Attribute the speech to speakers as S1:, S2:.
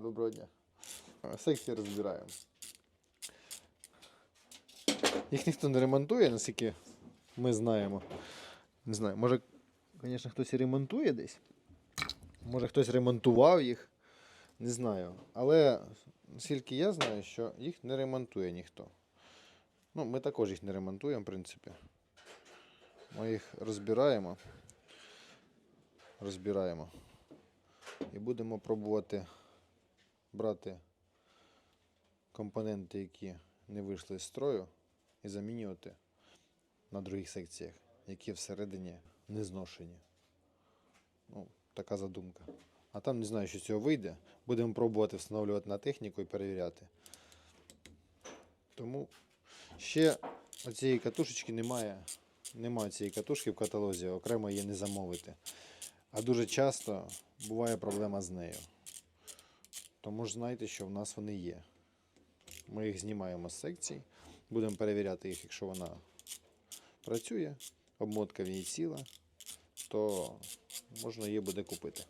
S1: доброго дня. Секції розбираємо. Їх ніхто не ремонтує, наскільки ми знаємо. Не знаю, може, звісно, хтось і ремонтує десь. Може хтось ремонтував їх. Не знаю. Але наскільки я знаю, що їх не ремонтує ніхто. Ну, ми також їх не ремонтуємо, в принципі. Ми їх розбираємо. Розбираємо. І будемо пробувати брати компоненти, які не вийшли з строю, і замінювати на других секціях, які всередині не зношені. Ну, така задумка. А там не знаю, що цього вийде. Будемо пробувати встановлювати на техніку і перевіряти. Тому ще цієї катушечки немає. Немає цієї катушки в каталозі, окремо її не замовити. А дуже часто буває проблема з нею. Тому ж знайте, що в нас вони є. Ми їх знімаємо з секцій, будемо перевіряти їх, якщо вона працює, обмотка в ній ціла, то можна її буде купити.